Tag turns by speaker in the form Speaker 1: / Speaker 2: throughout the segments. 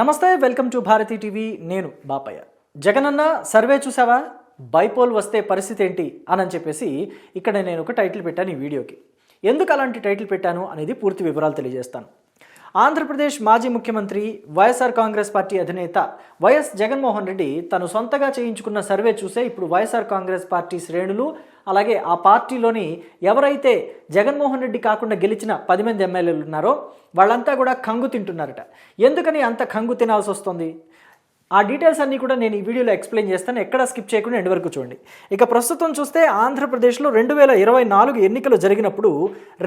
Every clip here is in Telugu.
Speaker 1: నమస్తే వెల్కమ్ టు భారతి టీవీ నేను బాపయ్య జగనన్న సర్వే చూసావా బైపోల్ వస్తే పరిస్థితి ఏంటి అని చెప్పేసి ఇక్కడ నేను ఒక టైటిల్ పెట్టాను ఈ వీడియోకి ఎందుకు అలాంటి టైటిల్ పెట్టాను అనేది పూర్తి వివరాలు తెలియజేస్తాను ఆంధ్రప్రదేశ్ మాజీ ముఖ్యమంత్రి వైఎస్ఆర్ కాంగ్రెస్ పార్టీ అధినేత వైఎస్ జగన్మోహన్ రెడ్డి తను సొంతగా చేయించుకున్న సర్వే చూసే ఇప్పుడు వైఎస్ఆర్ కాంగ్రెస్ పార్టీ శ్రేణులు అలాగే ఆ పార్టీలోని ఎవరైతే జగన్మోహన్ రెడ్డి కాకుండా గెలిచిన పది మంది ఎమ్మెల్యేలు ఉన్నారో వాళ్ళంతా కూడా కంగు తింటున్నారట ఎందుకని అంత కంగు తినాల్సి వస్తుంది ఆ డీటెయిల్స్ అన్నీ కూడా నేను ఈ వీడియోలో ఎక్స్ప్లెయిన్ చేస్తాను ఎక్కడ స్కిప్ చేయకుండా ఎండ్ వరకు చూడండి ఇక ప్రస్తుతం చూస్తే ఆంధ్రప్రదేశ్లో రెండు వేల ఇరవై నాలుగు ఎన్నికలు జరిగినప్పుడు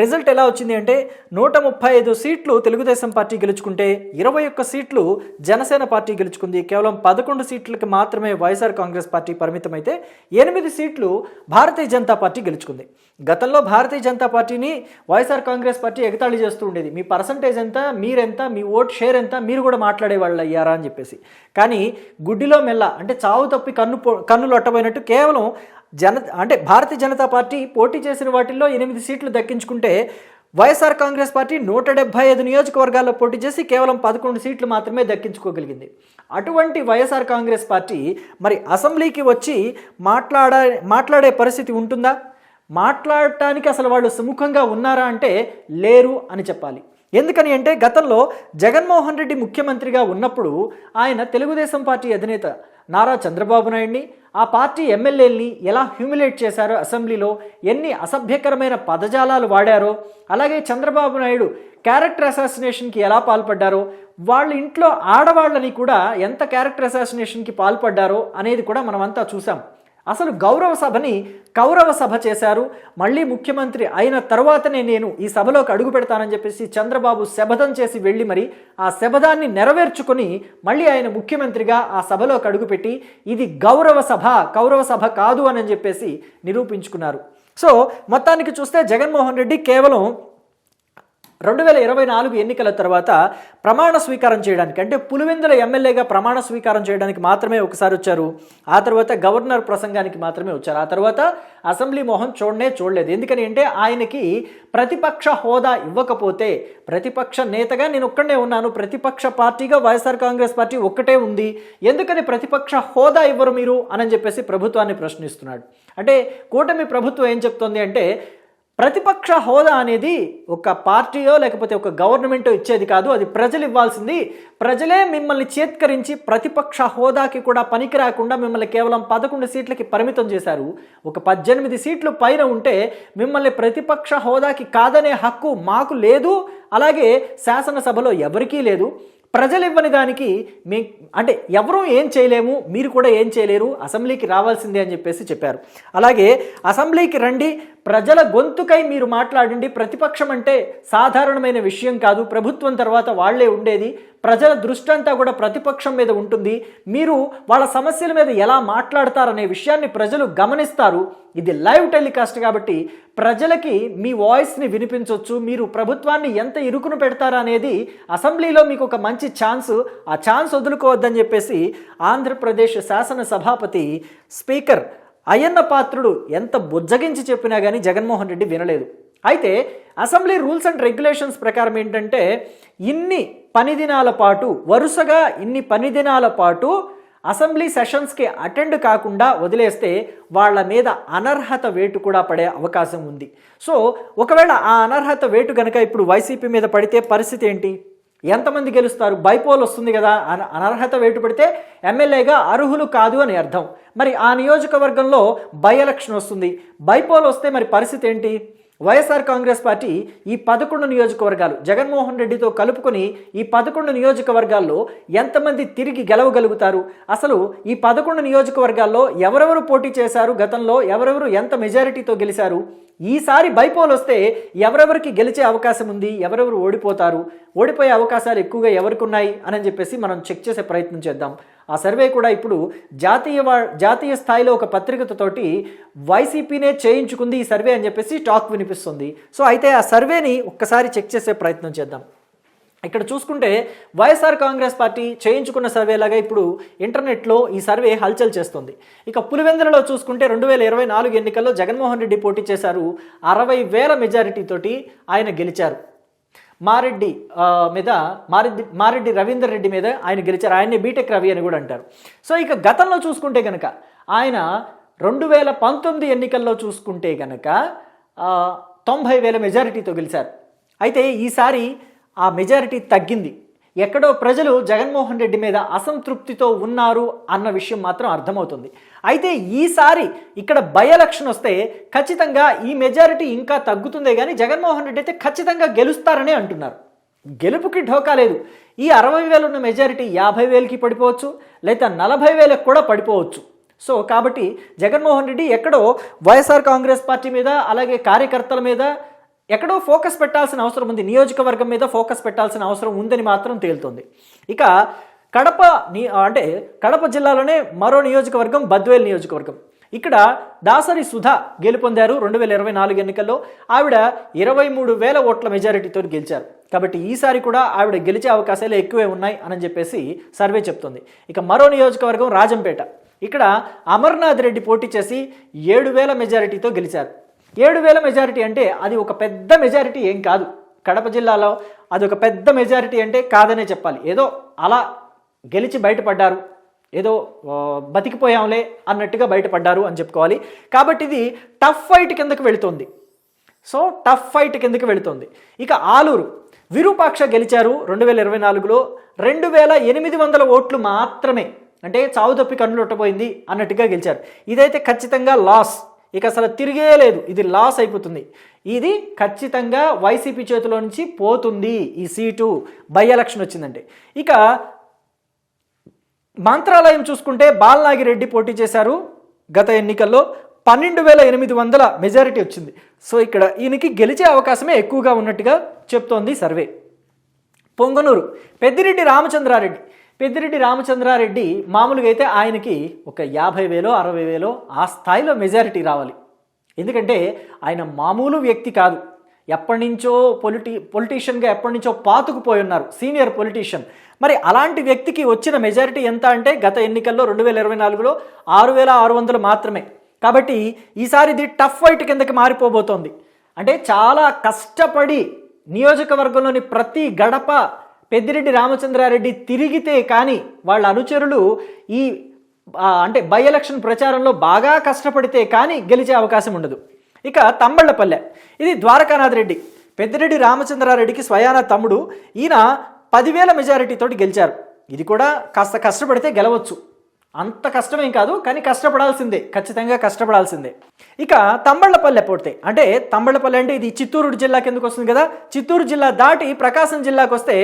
Speaker 1: రిజల్ట్ ఎలా వచ్చింది అంటే నూట ముప్పై ఐదు సీట్లు తెలుగుదేశం పార్టీ గెలుచుకుంటే ఇరవై ఒక్క సీట్లు జనసేన పార్టీ గెలుచుకుంది కేవలం పదకొండు సీట్లకు మాత్రమే వైఎస్ఆర్ కాంగ్రెస్ పార్టీ పరిమితమైతే ఎనిమిది సీట్లు భారతీయ జనతా పార్టీ గెలుచుకుంది గతంలో భారతీయ జనతా పార్టీని వైఎస్ఆర్ కాంగ్రెస్ పార్టీ ఎగతాళి చేస్తూ ఉండేది మీ పర్సంటేజ్ ఎంత మీరెంత మీ ఓట్ షేర్ ఎంత మీరు కూడా మాట్లాడేవాళ్ళు అయ్యారా అని చెప్పేసి కానీ గుడ్డిలో మెల్ల అంటే చావు తప్పి కన్ను కన్ను లొట్టబోయినట్టు కేవలం జన అంటే భారతీయ జనతా పార్టీ పోటీ చేసిన వాటిల్లో ఎనిమిది సీట్లు దక్కించుకుంటే వైఎస్ఆర్ కాంగ్రెస్ పార్టీ నూట డెబ్బై ఐదు నియోజకవర్గాల్లో పోటీ చేసి కేవలం పదకొండు సీట్లు మాత్రమే దక్కించుకోగలిగింది అటువంటి వైఎస్ఆర్ కాంగ్రెస్ పార్టీ మరి అసెంబ్లీకి వచ్చి మాట్లాడ మాట్లాడే పరిస్థితి ఉంటుందా మాట్లాడటానికి అసలు వాళ్ళు సుముఖంగా ఉన్నారా అంటే లేరు అని చెప్పాలి ఎందుకని అంటే గతంలో జగన్మోహన్ రెడ్డి ముఖ్యమంత్రిగా ఉన్నప్పుడు ఆయన తెలుగుదేశం పార్టీ అధినేత నారా చంద్రబాబు నాయుడిని ఆ పార్టీ ఎమ్మెల్యేల్ని ఎలా హ్యూమిలేట్ చేశారో అసెంబ్లీలో ఎన్ని అసభ్యకరమైన పదజాలాలు వాడారో అలాగే చంద్రబాబు నాయుడు క్యారెక్టర్ అసాసినేషన్కి ఎలా పాల్పడ్డారో వాళ్ళ ఇంట్లో ఆడవాళ్ళని కూడా ఎంత క్యారెక్టర్ అసాసినేషన్కి పాల్పడ్డారో అనేది కూడా మనమంతా చూసాం అసలు గౌరవ సభని కౌరవ సభ చేశారు మళ్ళీ ముఖ్యమంత్రి అయిన తర్వాతనే నేను ఈ సభలోకి అడుగు పెడతానని చెప్పేసి చంద్రబాబు శబదం చేసి వెళ్ళి మరి ఆ శబదాన్ని నెరవేర్చుకొని మళ్ళీ ఆయన ముఖ్యమంత్రిగా ఆ సభలోకి అడుగుపెట్టి ఇది గౌరవ సభ కౌరవ సభ కాదు అని చెప్పేసి నిరూపించుకున్నారు సో మొత్తానికి చూస్తే జగన్మోహన్ రెడ్డి కేవలం రెండు వేల ఇరవై నాలుగు ఎన్నికల తర్వాత ప్రమాణ స్వీకారం చేయడానికి అంటే పులివెందుల ఎమ్మెల్యేగా ప్రమాణ స్వీకారం చేయడానికి మాత్రమే ఒకసారి వచ్చారు ఆ తర్వాత గవర్నర్ ప్రసంగానికి మాత్రమే వచ్చారు ఆ తర్వాత అసెంబ్లీ మొహం చూడనే చూడలేదు ఎందుకని అంటే ఆయనకి ప్రతిపక్ష హోదా ఇవ్వకపోతే ప్రతిపక్ష నేతగా నేను ఒక్కడనే ఉన్నాను ప్రతిపక్ష పార్టీగా వైఎస్ఆర్ కాంగ్రెస్ పార్టీ ఒక్కటే ఉంది ఎందుకని ప్రతిపక్ష హోదా ఇవ్వరు మీరు అని చెప్పేసి ప్రభుత్వాన్ని ప్రశ్నిస్తున్నాడు అంటే కూటమి ప్రభుత్వం ఏం చెప్తోంది అంటే ప్రతిపక్ష హోదా అనేది ఒక పార్టీయో లేకపోతే ఒక గవర్నమెంటో ఇచ్చేది కాదు అది ప్రజలు ఇవ్వాల్సింది ప్రజలే మిమ్మల్ని చేత్కరించి ప్రతిపక్ష హోదాకి కూడా పనికి రాకుండా మిమ్మల్ని కేవలం పదకొండు సీట్లకి పరిమితం చేశారు ఒక పద్దెనిమిది సీట్లు పైన ఉంటే మిమ్మల్ని ప్రతిపక్ష హోదాకి కాదనే హక్కు మాకు లేదు అలాగే శాసనసభలో ఎవరికీ లేదు ప్రజలు ఇవ్వని దానికి మీ అంటే ఎవరూ ఏం చేయలేము మీరు కూడా ఏం చేయలేరు అసెంబ్లీకి రావాల్సిందే అని చెప్పేసి చెప్పారు అలాగే అసెంబ్లీకి రండి ప్రజల గొంతుకై మీరు మాట్లాడండి ప్రతిపక్షం అంటే సాధారణమైన విషయం కాదు ప్రభుత్వం తర్వాత వాళ్లే ఉండేది ప్రజల దృష్టి అంతా కూడా ప్రతిపక్షం మీద ఉంటుంది మీరు వాళ్ళ సమస్యల మీద ఎలా మాట్లాడతారనే విషయాన్ని ప్రజలు గమనిస్తారు ఇది లైవ్ టెలికాస్ట్ కాబట్టి ప్రజలకి మీ వాయిస్ని వినిపించవచ్చు మీరు ప్రభుత్వాన్ని ఎంత ఇరుకును పెడతారా అనేది అసెంబ్లీలో మీకు ఒక మంచి ఛాన్స్ ఆ ఛాన్స్ వదులుకోవద్దని చెప్పేసి ఆంధ్రప్రదేశ్ శాసన సభాపతి స్పీకర్ అయ్యన్న పాత్రుడు ఎంత బుజ్జగించి చెప్పినా కానీ జగన్మోహన్ రెడ్డి వినలేదు అయితే అసెంబ్లీ రూల్స్ అండ్ రెగ్యులేషన్స్ ప్రకారం ఏంటంటే ఇన్ని పని దినాల పాటు వరుసగా ఇన్ని పని దినాల పాటు అసెంబ్లీ సెషన్స్కి అటెండ్ కాకుండా వదిలేస్తే వాళ్ళ మీద అనర్హత వేటు కూడా పడే అవకాశం ఉంది సో ఒకవేళ ఆ అనర్హత వేటు కనుక ఇప్పుడు వైసీపీ మీద పడితే పరిస్థితి ఏంటి ఎంతమంది గెలుస్తారు బైపోల్ వస్తుంది కదా అనర్హత వేటు పెడితే ఎమ్మెల్యేగా అర్హులు కాదు అని అర్థం మరి ఆ నియోజకవర్గంలో బై ఎలక్షన్ వస్తుంది బైపోల్ వస్తే మరి పరిస్థితి ఏంటి వైఎస్ఆర్ కాంగ్రెస్ పార్టీ ఈ పదకొండు నియోజకవర్గాలు జగన్మోహన్ రెడ్డితో కలుపుకొని ఈ పదకొండు నియోజకవర్గాల్లో ఎంతమంది తిరిగి గెలవగలుగుతారు అసలు ఈ పదకొండు నియోజకవర్గాల్లో ఎవరెవరు పోటీ చేశారు గతంలో ఎవరెవరు ఎంత మెజారిటీతో గెలిచారు ఈసారి బైపోల్ వస్తే ఎవరెవరికి గెలిచే అవకాశం ఉంది ఎవరెవరు ఓడిపోతారు ఓడిపోయే అవకాశాలు ఎక్కువగా ఎవరికి ఉన్నాయి అని చెప్పేసి మనం చెక్ చేసే ప్రయత్నం చేద్దాం ఆ సర్వే కూడా ఇప్పుడు జాతీయ జాతీయ స్థాయిలో ఒక పత్రికతోటి వైసీపీనే చేయించుకుంది ఈ సర్వే అని చెప్పేసి టాక్ వినిపిస్తుంది సో అయితే ఆ సర్వేని ఒక్కసారి చెక్ చేసే ప్రయత్నం చేద్దాం ఇక్కడ చూసుకుంటే వైఎస్ఆర్ కాంగ్రెస్ పార్టీ చేయించుకున్న సర్వేలాగా ఇప్పుడు ఇంటర్నెట్లో ఈ సర్వే హల్చల్ చేస్తుంది ఇక పులివెందులలో చూసుకుంటే రెండు వేల ఇరవై నాలుగు ఎన్నికల్లో జగన్మోహన్ రెడ్డి పోటీ చేశారు అరవై వేల మెజారిటీతోటి ఆయన గెలిచారు మారెడ్డి మీద మారెడ్డి మారెడ్డి రవీందర్ రెడ్డి మీద ఆయన గెలిచారు ఆయన్ని బీటెక్ రవి అని కూడా అంటారు సో ఇక గతంలో చూసుకుంటే కనుక ఆయన రెండు వేల పంతొమ్మిది ఎన్నికల్లో చూసుకుంటే కనుక తొంభై వేల మెజారిటీతో గెలిచారు అయితే ఈసారి ఆ మెజారిటీ తగ్గింది ఎక్కడో ప్రజలు జగన్మోహన్ రెడ్డి మీద అసంతృప్తితో ఉన్నారు అన్న విషయం మాత్రం అర్థమవుతుంది అయితే ఈసారి ఇక్కడ బై ఎలక్షన్ వస్తే ఖచ్చితంగా ఈ మెజారిటీ ఇంకా తగ్గుతుందే కానీ జగన్మోహన్ రెడ్డి అయితే ఖచ్చితంగా గెలుస్తారనే అంటున్నారు గెలుపుకి ఢోకా లేదు ఈ అరవై వేలు ఉన్న మెజారిటీ యాభై వేలకి పడిపోవచ్చు లేదా నలభై వేలకు కూడా పడిపోవచ్చు సో కాబట్టి జగన్మోహన్ రెడ్డి ఎక్కడో వైఎస్ఆర్ కాంగ్రెస్ పార్టీ మీద అలాగే కార్యకర్తల మీద ఎక్కడో ఫోకస్ పెట్టాల్సిన అవసరం ఉంది నియోజకవర్గం మీద ఫోకస్ పెట్టాల్సిన అవసరం ఉందని మాత్రం తేలుతుంది ఇక కడప అంటే కడప జిల్లాలోనే మరో నియోజకవర్గం బద్వేల్ నియోజకవర్గం ఇక్కడ దాసరి సుధా గెలుపొందారు రెండు వేల ఇరవై నాలుగు ఎన్నికల్లో ఆవిడ ఇరవై మూడు వేల ఓట్ల మెజారిటీతో గెలిచారు కాబట్టి ఈసారి కూడా ఆవిడ గెలిచే అవకాశాలు ఎక్కువే ఉన్నాయి అని చెప్పేసి సర్వే చెప్తుంది ఇక మరో నియోజకవర్గం రాజంపేట ఇక్కడ అమర్నాథ్ రెడ్డి పోటీ చేసి ఏడు వేల మెజారిటీతో గెలిచారు ఏడు వేల మెజారిటీ అంటే అది ఒక పెద్ద మెజారిటీ ఏం కాదు కడప జిల్లాలో అది ఒక పెద్ద మెజారిటీ అంటే కాదనే చెప్పాలి ఏదో అలా గెలిచి బయటపడ్డారు ఏదో బతికిపోయాంలే అన్నట్టుగా బయటపడ్డారు అని చెప్పుకోవాలి కాబట్టి ఇది టఫ్ ఫైట్ కిందకు వెళుతుంది సో టఫ్ ఫైట్ కిందకు వెళుతుంది ఇక ఆలూరు విరూపాక్ష గెలిచారు రెండు వేల ఇరవై నాలుగులో రెండు వేల ఎనిమిది వందల ఓట్లు మాత్రమే అంటే చావు తప్పి అన్నట్టుగా గెలిచారు ఇదైతే ఖచ్చితంగా లాస్ ఇక అసలు తిరిగే లేదు ఇది లాస్ అయిపోతుంది ఇది ఖచ్చితంగా వైసీపీ చేతిలో నుంచి పోతుంది ఈ సీటు బై ఎలక్షన్ వచ్చిందంటే ఇక మంత్రాలయం చూసుకుంటే బాలనాగిరెడ్డి పోటీ చేశారు గత ఎన్నికల్లో పన్నెండు వేల ఎనిమిది వందల మెజారిటీ వచ్చింది సో ఇక్కడ ఈయనకి గెలిచే అవకాశమే ఎక్కువగా ఉన్నట్టుగా చెప్తోంది సర్వే పొంగనూరు పెద్దిరెడ్డి రామచంద్రారెడ్డి పెద్దిరెడ్డి రామచంద్రారెడ్డి మామూలుగా అయితే ఆయనకి ఒక యాభై వేలో అరవై వేలో ఆ స్థాయిలో మెజారిటీ రావాలి ఎందుకంటే ఆయన మామూలు వ్యక్తి కాదు ఎప్పటి నుంచో పొలిటి పొలిటీషియన్గా ఎప్పటి నుంచో పాతుకుపోయి ఉన్నారు సీనియర్ పొలిటీషియన్ మరి అలాంటి వ్యక్తికి వచ్చిన మెజారిటీ ఎంత అంటే గత ఎన్నికల్లో రెండు వేల ఇరవై నాలుగులో ఆరు వేల ఆరు వందలు మాత్రమే కాబట్టి ఈసారి ఇది టఫ్ వైట్ కిందకి మారిపోబోతోంది అంటే చాలా కష్టపడి నియోజకవర్గంలోని ప్రతి గడప పెద్దిరెడ్డి రామచంద్రారెడ్డి తిరిగితే కానీ వాళ్ళ అనుచరులు ఈ అంటే బై ఎలక్షన్ ప్రచారంలో బాగా కష్టపడితే కానీ గెలిచే అవకాశం ఉండదు ఇక తమ్మళ్ళపల్లె ఇది ద్వారకానాథ్ రెడ్డి పెద్దిరెడ్డి రామచంద్రారెడ్డికి స్వయాన తమ్ముడు ఈయన పదివేల మెజారిటీతోటి గెలిచారు ఇది కూడా కాస్త కష్టపడితే గెలవచ్చు అంత కష్టమేం కాదు కానీ కష్టపడాల్సిందే ఖచ్చితంగా కష్టపడాల్సిందే ఇక తంబళ్లపల్లె పోతే అంటే తంబళ్లపల్లె అంటే ఇది చిత్తూరు జిల్లా కిందకు వస్తుంది కదా చిత్తూరు జిల్లా దాటి ప్రకాశం జిల్లాకు వస్తే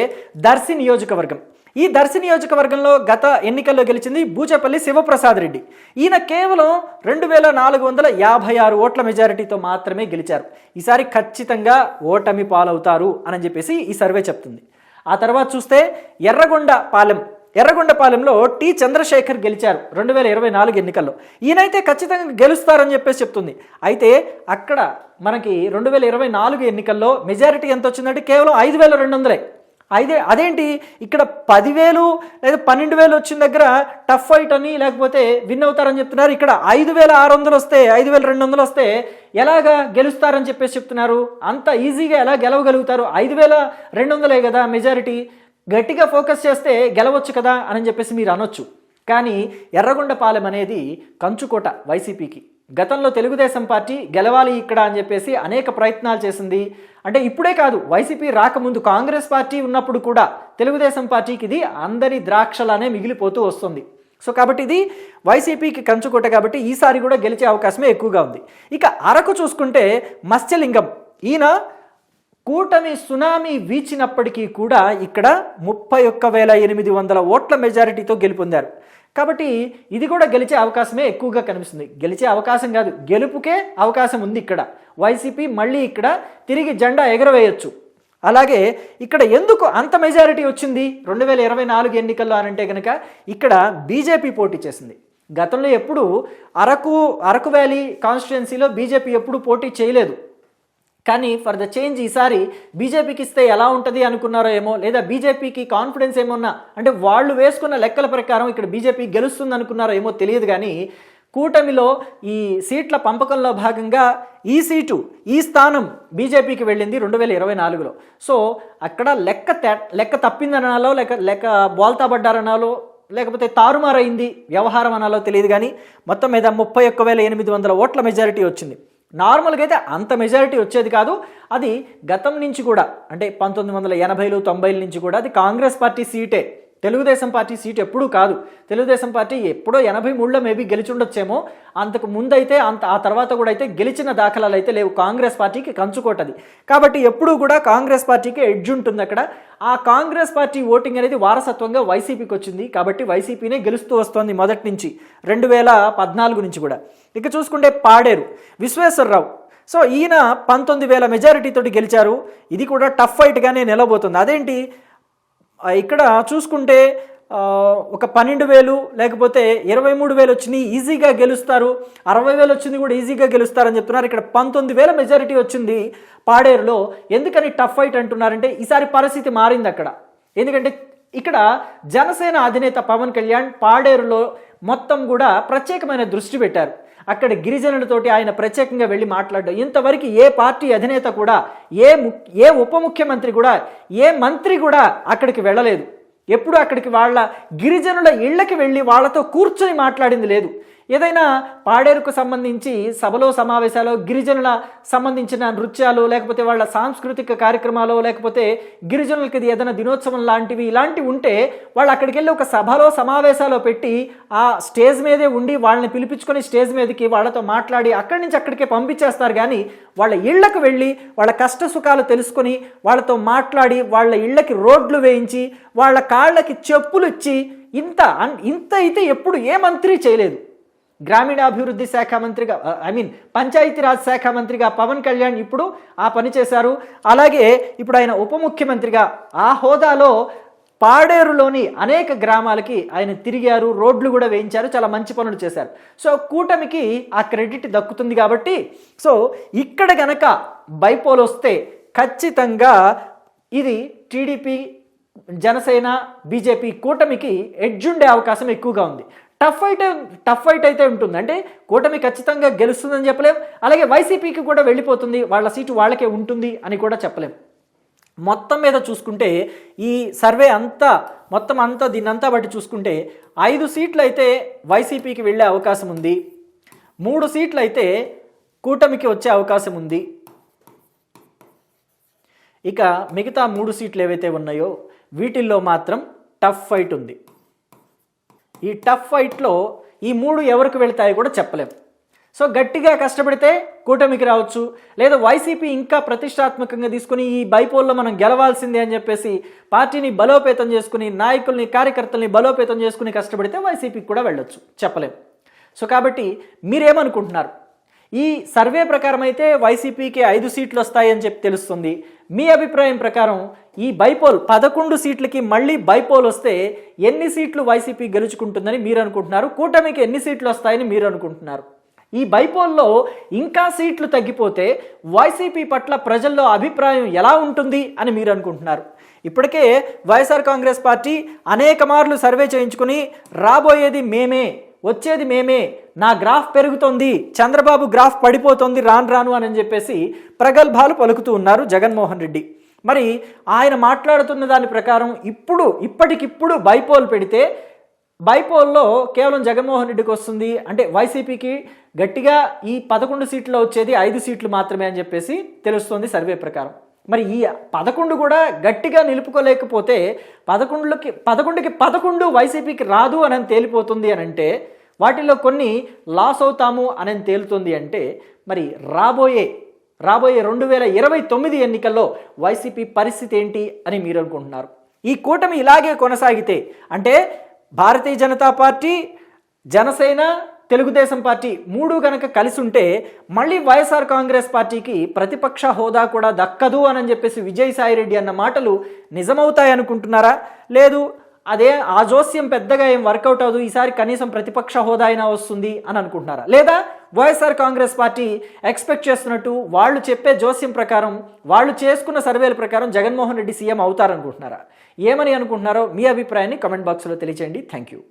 Speaker 1: దర్శి నియోజకవర్గం ఈ దర్శి నియోజకవర్గంలో గత ఎన్నికల్లో గెలిచింది బూచపల్లి శివప్రసాద్ రెడ్డి ఈయన కేవలం రెండు వేల నాలుగు వందల యాభై ఆరు ఓట్ల మెజారిటీతో మాత్రమే గెలిచారు ఈసారి ఖచ్చితంగా ఓటమి పాలవుతారు అని చెప్పేసి ఈ సర్వే చెప్తుంది ఆ తర్వాత చూస్తే ఎర్రగొండ పాలెం ఎర్రగొండపాలెంలో టి చంద్రశేఖర్ గెలిచారు రెండు వేల ఇరవై నాలుగు ఎన్నికల్లో ఈయనైతే ఖచ్చితంగా గెలుస్తారని చెప్పేసి చెప్తుంది అయితే అక్కడ మనకి రెండు వేల ఇరవై నాలుగు ఎన్నికల్లో మెజారిటీ ఎంత వచ్చిందంటే కేవలం ఐదు వేల రెండు వందలే అయితే అదేంటి ఇక్కడ పదివేలు లేదా పన్నెండు వేలు వచ్చిన దగ్గర టఫ్ ఫైట్ అని లేకపోతే విన్ అవుతారని చెప్తున్నారు ఇక్కడ ఐదు వేల ఆరు వందలు వస్తే ఐదు వేల రెండు వందలు వస్తే ఎలాగ గెలుస్తారని చెప్పేసి చెప్తున్నారు అంత ఈజీగా ఎలా గెలవగలుగుతారు ఐదు వేల రెండు వందలే కదా మెజారిటీ గట్టిగా ఫోకస్ చేస్తే గెలవచ్చు కదా అని చెప్పేసి మీరు అనొచ్చు కానీ ఎర్రగొండపాలెం అనేది కంచుకోట వైసీపీకి గతంలో తెలుగుదేశం పార్టీ గెలవాలి ఇక్కడ అని చెప్పేసి అనేక ప్రయత్నాలు చేసింది అంటే ఇప్పుడే కాదు వైసీపీ రాకముందు కాంగ్రెస్ పార్టీ ఉన్నప్పుడు కూడా తెలుగుదేశం పార్టీకి ఇది అందరి ద్రాక్షలానే మిగిలిపోతూ వస్తుంది సో కాబట్టి ఇది వైసీపీకి కంచుకోట కాబట్టి ఈసారి కూడా గెలిచే అవకాశమే ఎక్కువగా ఉంది ఇక అరకు చూసుకుంటే మత్స్యలింగం ఈయన కూటమి సునామీ వీచినప్పటికీ కూడా ఇక్కడ ముప్పై ఒక్క వేల ఎనిమిది వందల ఓట్ల మెజారిటీతో గెలుపొందారు కాబట్టి ఇది కూడా గెలిచే అవకాశమే ఎక్కువగా కనిపిస్తుంది గెలిచే అవకాశం కాదు గెలుపుకే అవకాశం ఉంది ఇక్కడ వైసీపీ మళ్ళీ ఇక్కడ తిరిగి జెండా ఎగరవేయచ్చు అలాగే ఇక్కడ ఎందుకు అంత మెజారిటీ వచ్చింది రెండు వేల ఇరవై నాలుగు ఎన్నికల్లో అనంటే కనుక ఇక్కడ బీజేపీ పోటీ చేసింది గతంలో ఎప్పుడు అరకు అరకు వ్యాలీ కాన్స్టిట్యున్సీలో బీజేపీ ఎప్పుడు పోటీ చేయలేదు కానీ ఫర్ ద చేంజ్ ఈసారి బీజేపీకి ఇస్తే ఎలా ఉంటుంది అనుకున్నారో ఏమో లేదా బీజేపీకి కాన్ఫిడెన్స్ ఏమన్నా అంటే వాళ్ళు వేసుకున్న లెక్కల ప్రకారం ఇక్కడ బీజేపీ గెలుస్తుంది అనుకున్నారో ఏమో తెలియదు కానీ కూటమిలో ఈ సీట్ల పంపకంలో భాగంగా ఈ సీటు ఈ స్థానం బీజేపీకి వెళ్ళింది రెండు వేల ఇరవై నాలుగులో సో అక్కడ లెక్క లెక్క తప్పిందనాలో లేక లెక్క బోల్తాబడ్డారనాలో లేకపోతే తారుమారైంది వ్యవహారం అనాలో తెలియదు కానీ మొత్తం మీద ముప్పై ఒక్క వేల ఎనిమిది వందల ఓట్ల మెజారిటీ వచ్చింది నార్మల్గా అయితే అంత మెజారిటీ వచ్చేది కాదు అది గతం నుంచి కూడా అంటే పంతొమ్మిది వందల ఎనభైలు తొంభైల నుంచి కూడా అది కాంగ్రెస్ పార్టీ సీటే తెలుగుదేశం పార్టీ సీట్ ఎప్పుడూ కాదు తెలుగుదేశం పార్టీ ఎప్పుడో ఎనభై మూడులో మేబీ గెలిచుండొచ్చేమో అంతకు ముందైతే అంత ఆ తర్వాత కూడా అయితే గెలిచిన దాఖలాలు అయితే లేవు కాంగ్రెస్ పార్టీకి కంచుకోటది కాబట్టి ఎప్పుడూ కూడా కాంగ్రెస్ పార్టీకి ఎడ్జ్ ఉంటుంది అక్కడ ఆ కాంగ్రెస్ పార్టీ ఓటింగ్ అనేది వారసత్వంగా వైసీపీకి వచ్చింది కాబట్టి వైసీపీనే గెలుస్తూ వస్తోంది మొదటి నుంచి రెండు వేల పద్నాలుగు నుంచి కూడా ఇక చూసుకుంటే పాడేరు విశ్వేశ్వరరావు సో ఈయన పంతొమ్మిది వేల మెజారిటీతో గెలిచారు ఇది కూడా టఫ్ ఫైట్గానే నిలబోతుంది అదేంటి ఇక్కడ చూసుకుంటే ఒక పన్నెండు వేలు లేకపోతే ఇరవై మూడు వేలు వచ్చినాయి ఈజీగా గెలుస్తారు అరవై వేలు వచ్చింది కూడా ఈజీగా గెలుస్తారని చెప్తున్నారు ఇక్కడ పంతొమ్మిది వేల మెజారిటీ వచ్చింది పాడేరులో ఎందుకని టఫ్ ఫైట్ అంటున్నారంటే ఈసారి పరిస్థితి మారింది అక్కడ ఎందుకంటే ఇక్కడ జనసేన అధినేత పవన్ కళ్యాణ్ పాడేరులో మొత్తం కూడా ప్రత్యేకమైన దృష్టి పెట్టారు అక్కడ గిరిజనులతోటి ఆయన ప్రత్యేకంగా వెళ్ళి మాట్లాడడం ఇంతవరకు ఏ పార్టీ అధినేత కూడా ఏ ఏ ఉప ముఖ్యమంత్రి కూడా ఏ మంత్రి కూడా అక్కడికి వెళ్ళలేదు ఎప్పుడు అక్కడికి వాళ్ళ గిరిజనుల ఇళ్ళకి వెళ్ళి వాళ్ళతో కూర్చొని మాట్లాడింది లేదు ఏదైనా పాడేరుకు సంబంధించి సభలో సమావేశాలు గిరిజనుల సంబంధించిన నృత్యాలు లేకపోతే వాళ్ళ సాంస్కృతిక కార్యక్రమాలు లేకపోతే గిరిజనులకి ఏదైనా దినోత్సవం లాంటివి ఇలాంటివి ఉంటే వాళ్ళు అక్కడికి వెళ్ళి ఒక సభలో సమావేశాలు పెట్టి ఆ స్టేజ్ మీదే ఉండి వాళ్ళని పిలిపించుకొని స్టేజ్ మీదకి వాళ్ళతో మాట్లాడి అక్కడి నుంచి అక్కడికే పంపించేస్తారు కానీ వాళ్ళ ఇళ్లకు వెళ్ళి వాళ్ళ కష్ట సుఖాలు తెలుసుకొని వాళ్ళతో మాట్లాడి వాళ్ళ ఇళ్ళకి రోడ్లు వేయించి వాళ్ళ కాళ్ళకి చెప్పులు ఇచ్చి ఇంత ఇంత అయితే ఎప్పుడు ఏ మంత్రి చేయలేదు గ్రామీణాభివృద్ధి శాఖ మంత్రిగా ఐ మీన్ పంచాయతీరాజ్ శాఖ మంత్రిగా పవన్ కళ్యాణ్ ఇప్పుడు ఆ పని చేశారు అలాగే ఇప్పుడు ఆయన ఉప ముఖ్యమంత్రిగా ఆ హోదాలో పాడేరులోని అనేక గ్రామాలకి ఆయన తిరిగారు రోడ్లు కూడా వేయించారు చాలా మంచి పనులు చేశారు సో కూటమికి ఆ క్రెడిట్ దక్కుతుంది కాబట్టి సో ఇక్కడ గనక బైపోల్ వస్తే ఖచ్చితంగా ఇది టీడీపీ జనసేన బీజేపీ కూటమికి ఎడ్జ్ ఉండే అవకాశం ఎక్కువగా ఉంది టఫ్ ఫైట్ టఫ్ ఫైట్ అయితే ఉంటుంది అంటే కూటమి ఖచ్చితంగా గెలుస్తుందని చెప్పలేం అలాగే వైసీపీకి కూడా వెళ్ళిపోతుంది వాళ్ళ సీటు వాళ్ళకే ఉంటుంది అని కూడా చెప్పలేం మొత్తం మీద చూసుకుంటే ఈ సర్వే అంతా మొత్తం అంతా అంతా బట్టి చూసుకుంటే ఐదు సీట్లు అయితే వైసీపీకి వెళ్ళే అవకాశం ఉంది మూడు సీట్లు అయితే కూటమికి వచ్చే అవకాశం ఉంది ఇక మిగతా మూడు సీట్లు ఏవైతే ఉన్నాయో వీటిల్లో మాత్రం టఫ్ ఫైట్ ఉంది ఈ టఫ్ ఫైట్లో ఈ మూడు ఎవరికి వెళ్తాయో కూడా చెప్పలేము సో గట్టిగా కష్టపడితే కూటమికి రావచ్చు లేదా వైసీపీ ఇంకా ప్రతిష్టాత్మకంగా తీసుకుని ఈ బైపోల్లో మనం గెలవాల్సిందే అని చెప్పేసి పార్టీని బలోపేతం చేసుకుని నాయకుల్ని కార్యకర్తల్ని బలోపేతం చేసుకుని కష్టపడితే వైసీపీకి కూడా వెళ్ళొచ్చు చెప్పలేం సో కాబట్టి మీరేమనుకుంటున్నారు ఈ సర్వే ప్రకారం అయితే వైసీపీకి ఐదు సీట్లు వస్తాయని చెప్పి తెలుస్తుంది మీ అభిప్రాయం ప్రకారం ఈ బైపోల్ పదకొండు సీట్లకి మళ్ళీ బైపోల్ వస్తే ఎన్ని సీట్లు వైసీపీ గెలుచుకుంటుందని మీరు అనుకుంటున్నారు కూటమికి ఎన్ని సీట్లు వస్తాయని మీరు అనుకుంటున్నారు ఈ బైపోల్లో ఇంకా సీట్లు తగ్గిపోతే వైసీపీ పట్ల ప్రజల్లో అభిప్రాయం ఎలా ఉంటుంది అని మీరు అనుకుంటున్నారు ఇప్పటికే వైఎస్ఆర్ కాంగ్రెస్ పార్టీ అనేక మార్లు సర్వే చేయించుకుని రాబోయేది మేమే వచ్చేది మేమే నా గ్రాఫ్ పెరుగుతోంది చంద్రబాబు గ్రాఫ్ పడిపోతోంది రాను రాను అని చెప్పేసి ప్రగల్భాలు పలుకుతూ ఉన్నారు జగన్మోహన్ రెడ్డి మరి ఆయన మాట్లాడుతున్న దాని ప్రకారం ఇప్పుడు ఇప్పటికిప్పుడు బైపోల్ పెడితే బైపోల్లో కేవలం జగన్మోహన్ రెడ్డికి వస్తుంది అంటే వైసీపీకి గట్టిగా ఈ పదకొండు సీట్లో వచ్చేది ఐదు సీట్లు మాత్రమే అని చెప్పేసి తెలుస్తోంది సర్వే ప్రకారం మరి ఈ పదకొండు కూడా గట్టిగా నిలుపుకోలేకపోతే పదకొండుకి పదకొండుకి పదకొండు వైసీపీకి రాదు అని తేలిపోతుంది అని అంటే వాటిలో కొన్ని లాస్ అవుతాము అని తేలుతుంది అంటే మరి రాబోయే రాబోయే రెండు వేల ఇరవై తొమ్మిది ఎన్నికల్లో వైసీపీ పరిస్థితి ఏంటి అని మీరు అనుకుంటున్నారు ఈ కూటమి ఇలాగే కొనసాగితే అంటే భారతీయ జనతా పార్టీ జనసేన తెలుగుదేశం పార్టీ మూడు కనుక కలిసి ఉంటే మళ్ళీ వైఎస్ఆర్ కాంగ్రెస్ పార్టీకి ప్రతిపక్ష హోదా కూడా దక్కదు అని చెప్పేసి విజయసాయిరెడ్డి అన్న మాటలు నిజమవుతాయనుకుంటున్నారా లేదు అదే ఆ జోస్యం పెద్దగా ఏం వర్కౌట్ అవ్వదు ఈసారి కనీసం ప్రతిపక్ష హోదా అయినా వస్తుంది అని అనుకుంటున్నారా లేదా వైఎస్ఆర్ కాంగ్రెస్ పార్టీ ఎక్స్పెక్ట్ చేస్తున్నట్టు వాళ్ళు చెప్పే జోస్యం ప్రకారం వాళ్ళు చేసుకున్న సర్వేల ప్రకారం జగన్మోహన్ రెడ్డి సీఎం అవుతారనుకుంటున్నారా ఏమని అనుకుంటున్నారో మీ అభిప్రాయాన్ని కమెంట్ బాక్స్లో తెలియచేయండి థ్యాంక్ యూ